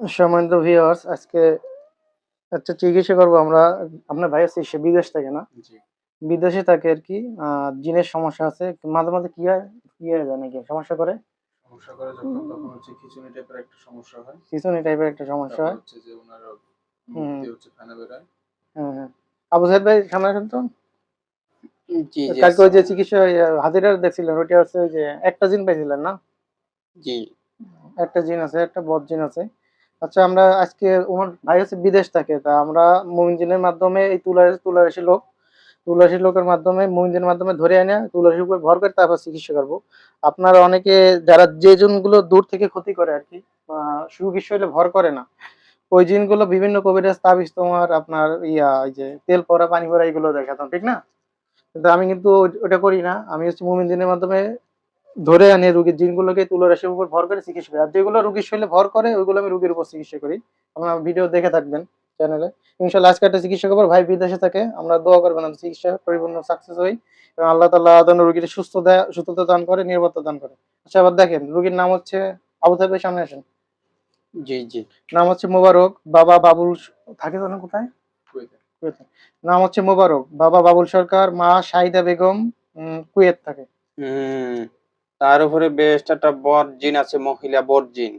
সম্মানিত ভিউয়ার্স আজকে একটা চিকিৎসা করব আমরা। আপনার ভাই হচ্ছে সে বিদেশ থেকে না? বিদেশে থাকে আর কি আহ, জিনের সমস্যা আছে। মাঝে মাঝে কি হয়? কি হয়ে যায় নাকি? সমস্যা করে? সমস্যা করে যখন তখন হচ্ছে খিচুনি টাইপের একটা সমস্যা হয়। খিচুনি টাইপের একটা সমস্যা হয়। হচ্ছে যে ওনার হুম। হচ্ছে ফেনা বেরোয় হ্যাঁ। হ্যাঁ আবু সাহেব ভাই সামনে আসেন তো? জি জি কালকে ওই যে চিকিৎসা হাজিরার দেখছিলেন ওইটা হচ্ছে যে একটা জিন পাইছিলেন না? জি। একটা জিন আছে একটা বদ জিন আছে। আচ্ছা আমরা আজকে ওনার ভাই হচ্ছে বিদেশ থাকে, তা আমরা মুমিন জিনের মাধ্যমে এই তুলার, তুলারাশি লোক, তুলারাশি লোকের মাধ্যমে, মুমিনজিনের মাধ্যমে ধরে এনে তুলারাশির উপর ভর করে তারপর চিকিৎসা করব। আপনারা অনেকে যারা যে জিনগুলো দূর থেকে ক্ষতি করে আর কি সুচিকিৎসা হলে ভর করে না, ওই জিনগুলো বিভিন্ন কবিরাজ তাবিজ তোমার আপনার ইয়া ওই যে তেল পরা পানি পরা এগুলো দেখাতাম, ঠিক না? কিন্তু আমি কিন্তু ওটা করি না, আমি হচ্ছে মুমিনজিনের মাধ্যমে ধরে আনে রুগীর জিনগুলোকে তুলারাশির উপর ভর করে চিকিৎসা করি। আর যেগুলো রুগীর শরীরে ভর করে ওইগুলো আমি রুগীর উপর চিকিৎসা করি। আপনার ভিডিও দেখে থাকবেন চ্যানেলে। ইনশাল্লাহ আজকে একটা চিকিৎসা করব। ভাই বিদেশে থাকে আমরা দোয়া করবেন আমি চিকিৎসা পরিপূর্ণ সাকসেস হই। এবং আল্লাহ তাল্লাহ যেন রুগীর সুস্থ দেয় সুস্থতা দান করে নিরাপত্তা দান করে। আচ্ছা আবার দেখেন রুগীর নাম হচ্ছে আবু সাহেবের সামনে আসেন। জি জি। নাম হচ্ছে মোবারক বাবা বাবুল থাকে তো না কোথায়? নাম হচ্ছে মোবারক বাবা বাবুল সরকার মা শাহিদা বেগম কুয়েত থাকে। তার উপরে বেস্ট একটা বর্জিন জিন আছে মহিলা বর্জিন।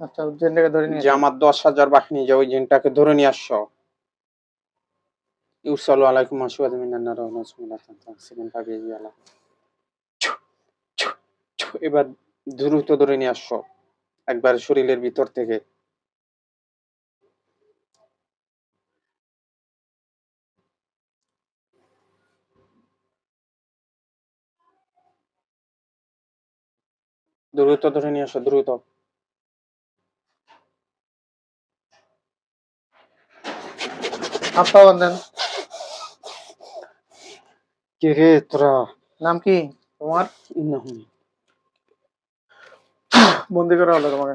জিন ওই জিনটাকে ধরে নিয়ে যে আমার দশ হাজার বাহিনী যাও ওই জিনটাকে ধরে নিয়ে আসছো। ইউসালু আলাইকুম আসুয়াদ মিনান নার ওয়া নাসমিনাতান তানসিমান কাবিজি আলা ছু, ছু, ছু, এবার দ্রুত ধরে নিয়ে আসছো একবার শরীরের ভিতর থেকে। দ্রুত ধরে নিয়ে আসো দ্রুত। হাত পা বাঁধেন কে রে তোরা? নাম কি? তোমার? বন্দি করা হলো তোমাকে।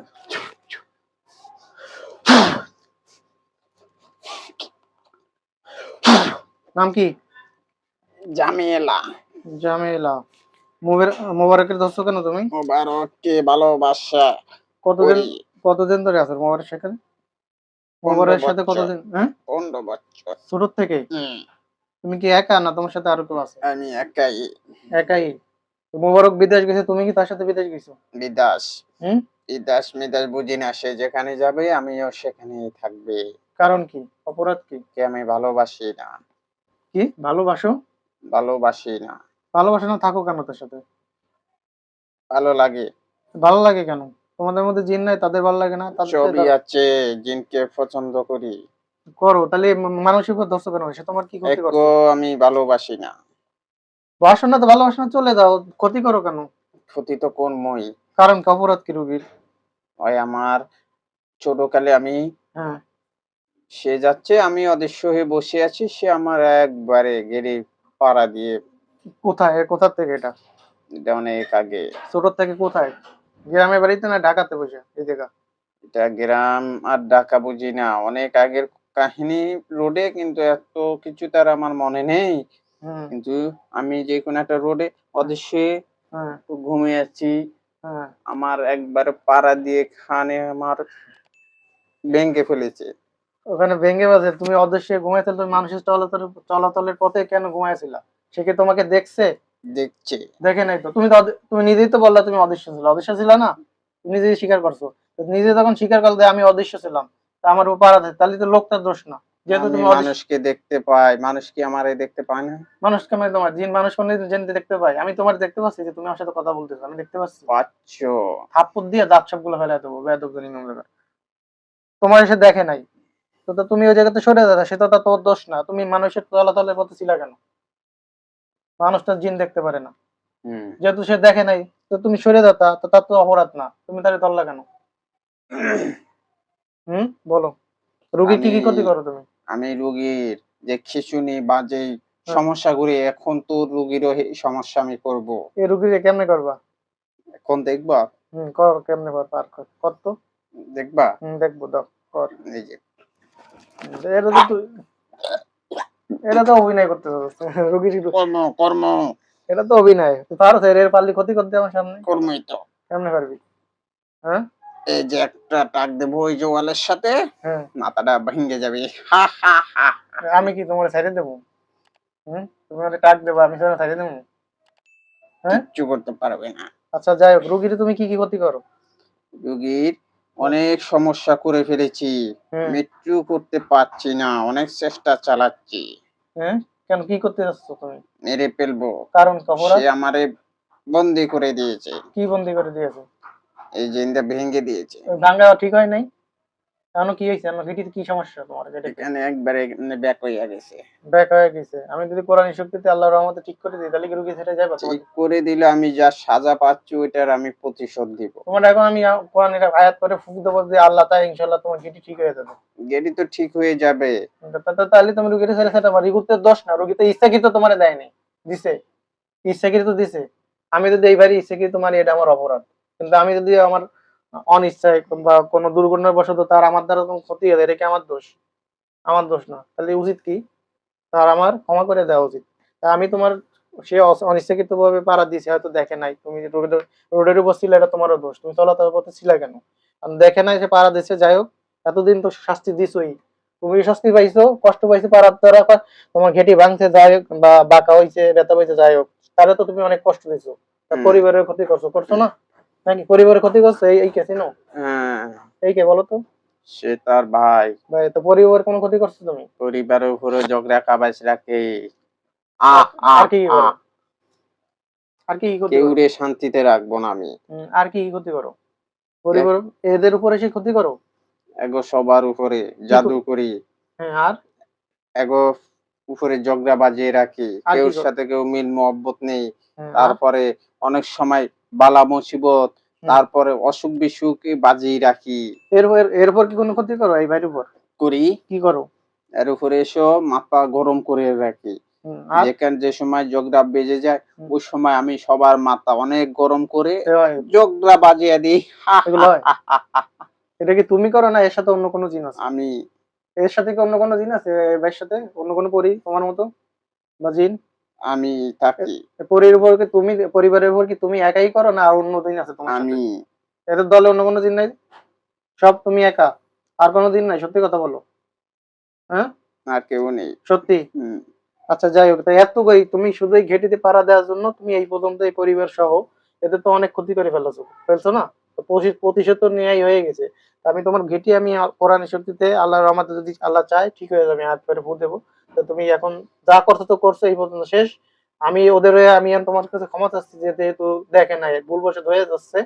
নাম কি? জামিলা। জামিলা। মোবারকের দোস্ত কেন তুমি? মোবারককে ভালোবাসা। কতদিন কতদিন ধরে আছো মোবারকের সাথে? মোবারকের সাথে কতদিন হ্যাঁ? পনেরো বছর। ছোট থেকে? তুমি কি একা না তোমার সাথে আরও কেউ আছে? আমি একাই। একাই। মোবারক বিদেশ গেছে তুমি কি তার সাথে বিদেশ গেছো? বিদাস হুম? বিদাস মিদাস বুঝি না সে যেখানে যাবে আমিও সেখানেই থাকবে। কারণ কি? অপরাধ কি? কে আমি ভালোবাসি না। কি? ভালোবাসো? ভালোবাসি না। ভালোবাসো না থাকো কেন তার সাথে? ভালো লাগে। ভালো লাগে কেন? তোমাদের মধ্যে জিন নাই তাদের ভালো লাগে না? ছবি আছে জিনকে পছন্দ করি। করো তাহলে মানসিক দোষ কেন সে তোমার কি ক্ষতি একো আমি ভালোবাসি না। বাসো না তো ভালোবাসো না চলে যাও। ক্ষতি করো কেন? ক্ষতি তো কোন মই? কারণ অপরাধ কি রুগীর? ওই আমার ছোটকালে আমি হ্যাঁ। সে যাচ্ছে আমি অদৃশ্য হয়ে বসে আছি সে আমার একবারে গেড়ে পাড়া দিয়ে কোথায়? এ কোথার থেকে এটা? এটা অনেক আগে ছোট থেকে কোথায়? গ্রামের বাড়িতে না ঢাকাতে বসে? এই জায়গা? এটা গ্রাম আর ঢাকা বুঝি না। অনেক আগের কাহিনী রোডে কিন্তু এত কিছু তার আমার মনে নেই। কিন্তু আমি যে কোনো একটা রোডে অদৃশ্যে হ্যাঁ। ঘুমিয়ে আছি। হ্যাঁ। আমার একবার পাড়া দিয়ে খানে আমার ভেঙে ফেলেছে। ওখানে ভেঙে বাজে তুমি অদৃশ্যে ঘুমাইছিল তুমি মানুষের চলাচল চলাচলের পথে কেন ঘুমাইছিলা? সে কি তোমাকে দেখছে? দেখছে। দেখে নাই তো। তুমি তো তুমি নিজেই তো বললা তুমি অদৃশ্য ছিল। অদৃশ্য ছিল না? তুমি নিজেই স্বীকার করছ। নিজে যখন স্বীকার করলে আমি অদৃশ্য ছিলাম তা আমার উপর হয়, তাহলে তো লোকটার দোষ না। যেহেতু তুমি মানুষকে দেখতে পাই মানুষ কি আমার দেখতে পায় না? মানুষকে আমি তোমার জিন মানুষ কোন জেনতে দেখতে পাই। আমি তোমার দেখতে পাচ্ছি যে তুমি আমার সাথে কথা বলতেছো আমি দেখতে পাচ্ছি। পাচ্ছ। থাপ্পড় দিয়ে দাঁত সবগুলো ফেলে দেবো বেদক জানি নোংরা তোমার এসে দেখে নাই। তো তুমি ওই জায়গাতে সরে যাতা সেটা তো তোর দোষ না। তুমি মানুষের চলাচলের পথে ছিলা কেন? মানুষটা জিন দেখতে পারে না। যেহেতু সে দেখে নাই তো তুমি সরে যাতা তো তার তো অপরাধ না। তুমি তাহলে তল্লা কেন? হুম বলো। রুগী কি কি ক্ষতি করো তুমি? আমি রুগীর যে খিচুনি বা যে সমস্যাগুলি এখন তো রুগীরও এই সমস্যা আমি করব। এই রুগীকে কেমনে করবা? এখন দেখবা? হুম কর কেমনে কর পার কর কর তো। দেখবা? হুম দেখব দাও কর। এই যে। এটা তো তুই- এটা তো অভিনয় করতে রুগীর কর্ম কর্ম। এটা তো অভিনয়। তুই পারো এর পারলি ক্ষতি করতে আমার সামনে। কর্মই তো। কেমনে পারবি? হ্যাঁ? এই যে একটা টাক দেবো ওই যে ওয়ালের সাথে হ্যাঁ। মাথাটা ভেঙে যাবে। আমি কি তোমার সাইডে দেবো? হুম? তুমি আমাকে টাক দেবো আমি তোমার সাইডে দেবো? হ্যাঁ? কিচ্ছু করতে পারবে না। আচ্ছা যাই হোক রুগীর তুমি কি কি ক্ষতি করো? রোগীর অনেক সমস্যা করে ফেলেছি। মৃত্যু করতে পারছি না অনেক চেষ্টা চালাচ্ছি। হ্যাঁ? কেন কি করতে যাচ্ছ তুমি? মেরে ফেলব। কারণ সে আমারে বন্দি করে দিয়েছে। কি বন্দি করে দিয়েছে? এই জিন্দা ভেঙে দিয়েছে। ভাঙা ভাঙ্গা ঠিক হয় নাই? কেন কি হয়েছে? আমার ভিটিতে কি সমস্যা তোমার এখানে একবারে ব্যাক হয়ে গেছে। ব্যাক হয়ে গেছে। আমি যদি কোরআন শক্তিতে আল্লাহর রহমতে ঠিক করে দিই তাহলে কি রুগী ছেড়ে যাবে তোমার ঠিক করে দিলে আমি যা সাজা পাচ্ছি ওইটার আমি প্রতিশোধ দিব। তোমার এখন আমি কোরআনের আয়াত করে ফুক দেবো যে আল্লাহ তাই ইনশাল্লাহ তোমার ভিটি ঠিক হয়ে যাবে। গেডি তো ঠিক হয়ে যাবে। তাহলে তুমি রুগীর ছেড়ে সেটা পারি রুগীর দোষ না রুগী তো ইচ্ছাকৃত তোমার দেয়নি দিছে। ইচ্ছাকৃত দিছে। আমি যদি এইবারই ইচ্ছাকৃত মারি এটা আমার অপরাধ। কিন্তু আমি যদি আমার অনিচ্ছায় বা কোনো তার আমার দ্বারা কোনো ক্ষতি এটা কি আমার দোষ? আমার দোষ না। তাহলে উচিত কি? তার আমার ক্ষমা করে দেওয়া উচিত। আমি তোমার সে অনিচ্ছাকৃত ভাবে পাড়া দিয়েছে হয়তো দেখে নাই। তুমি রোডের উপর ছিলে এটা তোমারও দোষ। তুমি চলাচল পথে ছিলে কেন? দেখে নাই সে পাড়া দিচ্ছে যাই হোক এতদিন তো শাস্তি দিছই। তুমি শাস্তি পাইছো কষ্ট পাইছো পাড়ার দ্বারা তোমার ঘেটি ভাঙছে যাই হোক বা বাঁকা হয়েছে ব্যথা পাইছে যাই হোক তাহলে তো তুমি অনেক কষ্ট দিছো। পরিবারের ক্ষতি করছ। করছ না? নাকি পরিবারের ক্ষতি করছ? এই এই কেসিনো হ্যাঁ। এই কে বলো তো? সে তার ভাই। বা তো পরিবারের কোনো ক্ষতি করছ তুমি? পরিবারের উপরে ঝগড়া কাবাইশ রাখে। আর কি কি? আর কি কি ক্ষতি কেউ রে শান্তিতে রাখব না আমি। আর কি কি ক্ষতি করো? পরিবার এদের উপরে সে ক্ষতি করো? এগো সবার উপরে জাদু করি হ্যাঁ আর? এগো উপরে ঝগড়া বাজিয়ে রাখি। সাথে কেউ মিল মহব্বত নেই। হ্যাঁ, তারপরে অনেক সময় বালা মুসিবত তারপরে অসুখ বিসুখ বাজিয়ে রাখি। এরপর এরপর কি কোনো ক্ষতি করো এই ভাইয়ের উপর? করি। কি করো? এর উপরে এসো মাথা গরম করে রাখি। যেখানে যে সময় ঝগড়া বেজে যায় ওই সময় আমি সবার মাথা অনেক গরম করে হয়, বাজিয়ে দিই। এটা কি তুমি করো না এর সাথে অন্য কোনো জিনিস আছে? আমি এর সাথে কি অন্য কোনো জিনিস আছে? ভাইয়ের সাথে? অন্য কোনো পরি তোমার মতো? বা জিন? আমি থাকি। এ পরির উপর কি তুমি পরিবারের উপর কি তুমি একাই করো না আর অন্য দিন আছে তোমার আমি এদের দলে অন্য কোনো দিন নাই? সব তুমি একা? আর কোনো দিন নাই? সত্যি কথা বলো। হ্যাঁ? আর কেউ নেই। সত্যি? আচ্ছা যাই হোক তাই এত কই তুমি শুধু এই ঘেটিতে পাড়া দেওয়ার জন্য তুমি এই পর্যন্ত এই পরিবার সহ এদের তো অনেক ক্ষতি করে ফেলেছো। ফেলছো না? প্রতিশোধ তো নেওয়াই হয়ে গেছে। আমি তোমার ঘেটি আমি কোরআন শক্তিতে আল্লাহর রহমতে যদি আল্লাহ চায় ঠিক হয়ে যাবে হাত পেরে ভূ দেবো। তো তুমি এখন যা করছ তো করছ এই পর্যন্ত শেষ। আমি ওদের হয়ে আমি তোমার কাছে ক্ষমা চাচ্ছি যে যেহেতু দেখে নাই ভুলবশত হয়ে যাচ্ছে।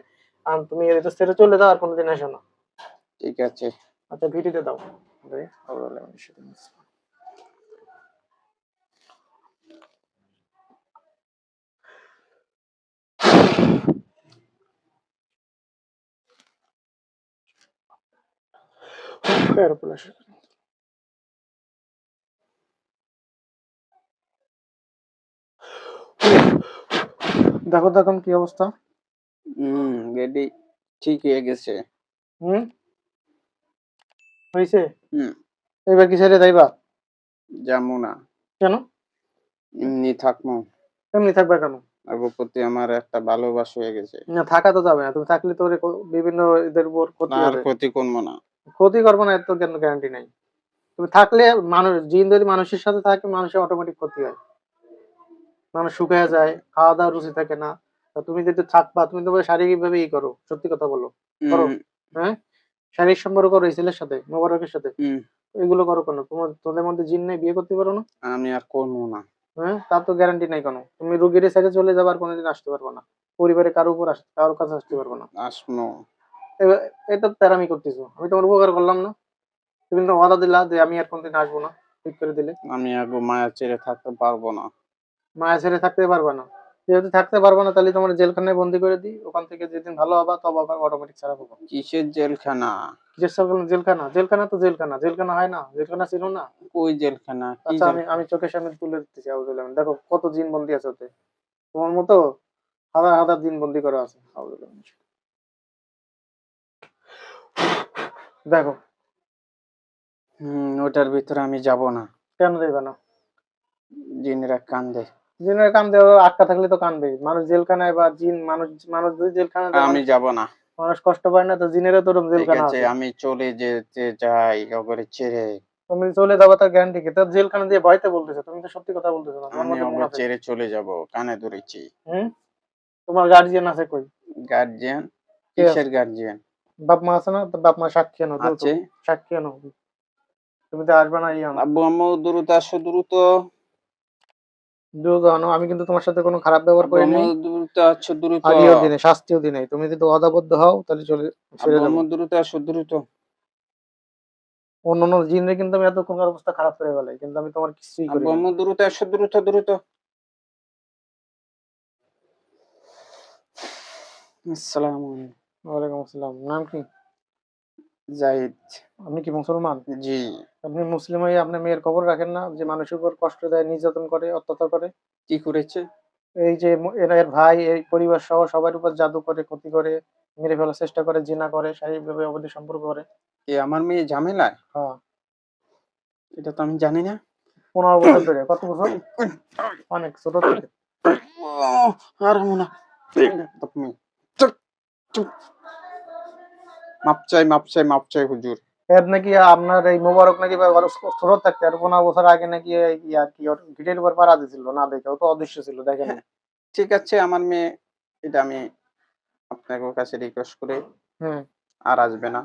আর তুমি ছেড়ে চলে যাও আর কোনোদিন এসো না। ঠিক আছে। আচ্ছা ভিডিওতে দাও। আসো। দেখো তো এখন কি অবস্থা। হম গেডি ঠিক হয়ে গেছে হুম? হয়েছে? হুম। এবার কি ছেড়ে যাইবা? যাব না। কেন? এমনি থাকব। এমনি থাকবে কেন? আগের প্রতি আমার একটা ভালোবাসা হয়ে গেছে। না থাকা তো যাবে না। তুমি থাকলে তো বিভিন্ন এদের উপর ক্ষতি আর হবে। ক্ষতি করব না। ক্ষতি করব না এত কেন গ্যারান্টি নাই। তুমি থাকলে মানুষ জিন যদি মানুষের সাথে থাকে মানুষের অটোমেটিক ক্ষতি হয়। মানুষ শুকিয়ে যায় খাওয়া দাওয়া রুচি থাকে না। তুমি যদি থাকবা তুমি তো শারীরিক ভাবে ই করো সত্যি কথা বলো। করো। হ্যাঁ? শারীরিক সম্পর্ক করো ছেলের সাথে মোবারকের সাথে। এগুলো করো কেন? তোমার তোদের মধ্যে জিন নেই বিয়ে করতে পারো না? আমি আর করব না। হ্যাঁ? তার তো গ্যারান্টি নাই কোনো। তুমি রুগীর সাইডে চলে যাবে আর কোনোদিন আসতে পারব না। পরিবারে কারও উপর আসতে কারোর কাছে আসতে পারব না। আসব এটা তেরামি করতেছো। আমি তোমার উপকার করলাম না। তুমি তো ওয়াদা দিলা যে আমি আর কোনদিন আসব না ঠিক করে দিলে। আমি আগে মায়ের ছেড়ে থাকতে পারব না। মায়া ছেড়ে থাকতে পারবা না। যেহেতু থাকতে পারবা না তাহলে তোমার জেলখানায় বন্দি করে দিই। ওখান থেকে যেদিন ভালো হবা তবে আবার অটোমেটিক ছাড়া পাবো কিসের জেলখানা? কিসের সব জেলখানা। জেলখানা তো জেলখানা। জেলখানা হয় না? জেলখানা ছিল না? ওই জেলখানা? আচ্ছা আমি আমি চোখের সামনে তুলে দিতেছি আমিন দেখো কত জিন বন্দি আছে ওতে। তোমার মতো হাজার হাজার জিন বন্দি করা আছে আমিন দেখো। হুম ওটার ভিতরে আমি যাব না। কেন দেবে না? জিনেরা কান্দে। জিনের কান দেওয়া আটকা থাকলে তো কানবে মানুষ জেলখানায় বা জিন মানুষ মানুষ যদি জেলখানায় আমি যাব না। মানুষ কষ্ট পায় না তো জিনেরও তো ওরকম ঠিক জেলখানা আছে। আমি চলে যেতে যাই ওগরে ছেড়ে। তুমি চলে যাব তার গ্যারান্টি কি। তার জেলখানা দিয়ে ভয়তে বলতেছো তুমি তো সত্যি কথা বলতেছো না। আমি ওগরে ছেড়ে চলে যাব কানে ধরেছি। হুম? তোমার গার্জিয়ান আছে কই? গার্জিয়ান কিসের গার্জিয়ান বাপ মা আছে না বাপ মা সাক্ষী আনো আছে। সাক্ষী আনো। তুমি তো আসবে না ইয়ে আব্বু আম্মু দ্রুত আসো দ্রুত দ্রুত আনো আমি কিন্তু তোমার সাথে কোনো খারাপ ব্যবহার করিনি। আম্মু দ্রুত আসো দ্রুত আগেও দিনে শাস্তিও দিনে। তুমি যদি অদাবদ্ধ হও তাহলে চলে ছেড়ে আব্বু আম্মু দ্রুত আসো দ্রুত অন্য অন্য জিনে কিন্তু আমি এত কোন অবস্থা খারাপ করে ফেলাই কিন্তু আমি তোমার কিছুই করি আম্মু দ্রুত আসো দ্রুত দ্রুত আসসালামু আলাইকুম। ওয়ালাইকুম আসসালাম। নাম কি? জাহিদ। আপনি কি মুসলমান? জি। আপনি মুসলিম হয়ে আপনার মেয়ের খবর রাখেন না? যে মানুষের উপর কষ্ট দেয় নির্যাতন করে অত্যাচার করে? কি করেছে? এই যে এর ভাই এই পরিবার সহ সবার উপর জাদু করে ক্ষতি করে মেরে ফেলার চেষ্টা করে জিনা করে শারীরিকভাবে অবধি সম্পর্ক করে। এ আমার মেয়ে ঝামেলায়? হ্যাঁ। এটা তো আমি জানি না। পনেরো বছর ধরে কত বছর? অনেক ছোট থেকে। আর মনে মাপ চাই মাপ চাই মাপ চাই হুজুর। এর নাকি আপনার এই মোবারক নাকি ছোট থাকতে আর পনেরো বছর আগে নাকি আর কি ভিটের উপর পাড়া দিছিল না দেখে ও তো অদৃশ্য ছিল দেখেন ঠিক আছে আমার মেয়ে এটা আমি আপনার কাছে রিকোয়েস্ট করে আর আসবে না।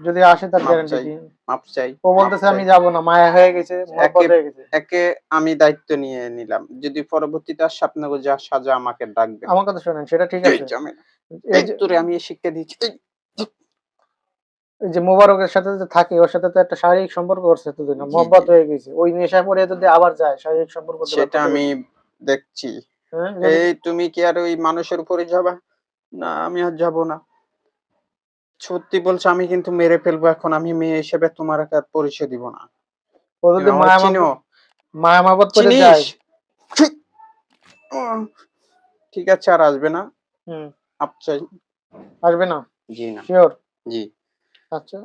যদি আসে তার গ্যারান্টি। কি? মাপ চাই ও বলতেছে আমি যাব না মায়া হয়ে গেছে মহব্বত হয়ে গেছে। একে আমি দায়িত্ব নিয়ে নিলাম। যদি পরবর্তীতে আসে আপনাকে যা সাজা আমাকে ডাকবে আমার কথা শোনেন সেটা ঠিক আছে। এই তোরে আমি শিক্ষা দিচ্ছি যে মোবারকের সাথে যে থাকে ওর সাথে তো একটা শারীরিক সম্পর্ক করছে এতদিন জি, মহব্বত হয়ে গেছে। ওই নেশা পরে যদি আবার যায় শারীরিক সম্পর্ক সেটা আমি দেখছি। হ্যাঁ, এই তুমি কি আর ওই মানুষের উপরে যাবা? না আমি আর যাব না। সত্যি বলছো আমি কিন্তু মেরে ফেলব এখন আমি মেয়ে হিসেবে তোমার আর পরিচয় দিব না। ও যদি মায়া মহব্বত করে যায়। ঠিক। ঠিক আছে আর আসবে না। হুম। আপ চাই। আসবে না? জি না। শিওর জি। আচ্ছা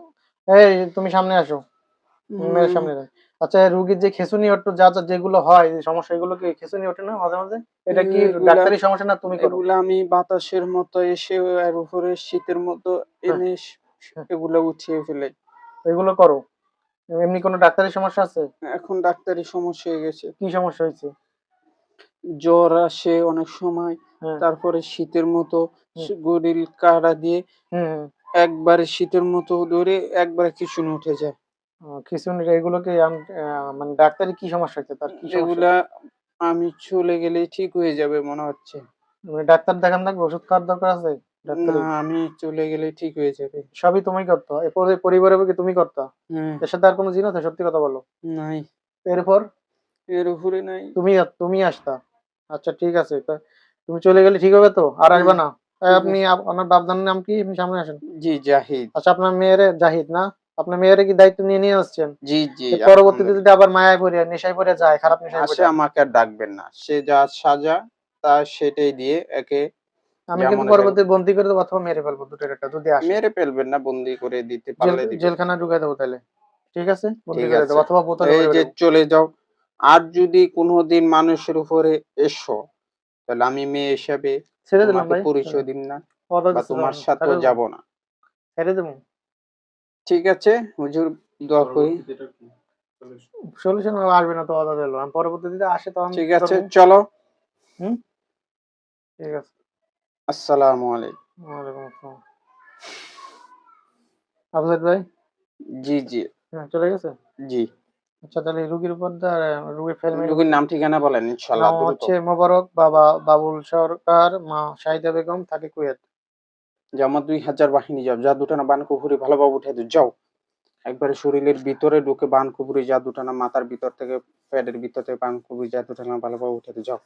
এই তুমি সামনে আসো। মেয়ের সামনে আচ্ছা রুগীর যে খেসুনি ওঠো যা যা যেগুলো হয় সমস্যা এগুলো কি খেসুনি ওঠে না মাঝে মাঝে? এটা কি ডাক্তারি সমস্যা না তুমি করো? এগুলো আমি বাতাসের মতো এসে আর উপরে শীতের মতো এনে হ্যাঁ। এগুলো উঠিয়ে ফেলে। এগুলো করো। এমনি কোনো ডাক্তারি সমস্যা আছে? এখন ডাক্তারি সমস্যা হয়ে গেছে। কি সমস্যা হয়েছে? জ্বর আসে অনেক সময় হ্যাঁ। তারপরে শীতের মতো। গরিল কাড়া দিয়ে। একবারে শীতের মতো ধরে একবারে কিছু উঠে যায়। আহ, খিচুনি এগুলো আম- আহ, মানে ডাক্তারি কি সমস্যা হচ্ছে? তার কি সমস্যা? এগুলা আমি চলে গেলে ঠিক হয়ে যাবে মনে হচ্ছে। মানে ডাক্তার দেখান থাকবে ওষুধ খাওয়ার দরকার আছে ডাক্তারি না আমি চলে গেলে ঠিক হয়ে যাবে। সবই তুমি করতো? এ পরি- পরিবারে কি তুমি করতো? হ্যাঁ এর সাথে আর কোনো জিনিস আছে? সত্যি কথা বলো। নাই। এরপর? এর উপরে নাই। তুমি তুমি আসতা। আচ্ছা ঠিক আছে। তা তুমি চলে গেলে ঠিক হবে তো? আর আসবে না? আপনি আপনার বাপদানের নাম কি? আপনি সামনে আসেন। জি জাহিদ। আচ্ছা আপনার মেয়েরে জাহিদ না? আপনার মেয়েরে কি দায়িত্ব নিয়ে নিয়ে আসছেন? জি জি পরবর্তীতে যদি আবার মায়ায় পড়ে নেশায় পড়ে যায় খারাপ নেশায় পড়ে আমাকে আর ডাকবেন না। সে যা সাজা তা সেটাই দিয়ে একে আমি কিন্তু পরবর্তী বন্দি করে দেবো অথবা মেরে ফেলব দুটোর একটা যদি আসে। মেরে ফেলবেন না বন্দি করে দিতে পারলে জেলখানা ঢুকাই দেবো তাহলে। ঠিক আছে? বন্দি করে দেবো অথবা বোতলে এই যে চলে যাও। আর যদি কোনোদিন মানুষের উপরে এসো তাহলে আমি মেয়ে হিসাবে ছেড়ে দিলাম তোমাকে ভাই। পরিচয় দিন না বা তোমার সাথে যাব না। ছেড়ে দেবো। ঠিক আছে হুজুর দোয়া করি? সলিউশন আসবে না তো কথা দিলাম আমি পরবর্তীতে আসে তখন ঠিক আছে চলো। চলো ঠিক আছে। আসসালামু আলাইকুম। ওয়ালাইকুম আসসালাম। আফজাদ ভাই? জি জি। হ্যাঁ চলে গেছে? জি। আচ্ছা তাহলে রুগীর উপর রুগীর ফেলমেন্ট রোগীর নাম ঠিকানা বলেন ইনশাআল্লাহ নাম হচ্ছে মোবারক বাবা বাবুল সরকার মা শাহিদা বেগম থাকে কুয়েত। যে আমার দুই হাজার বাহিনী যাও যা দুটা না বানকুপুরি ভালোভাবে উঠে দিও যাও। একবারে শরীরের ভিতরে ঢুকে বানকুপুরি যা দুটা না মাথার ভিতর থেকে পেটের ভিতর থেকে বানকুপুরি যা দুটা না ভালোভাবে উঠে দিও যাও।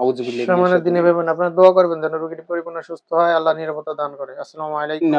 আউযুবিল্লাহি মিনাশ সামনের দিনে শাইতানির ভেবেন আপনারা দোয়া করবেন যেন রুগীটি পরিপূর্ণ সুস্থ হয় আল্লাহ নিরাপত্তা দান করে। আসসালামু আলাইকুম।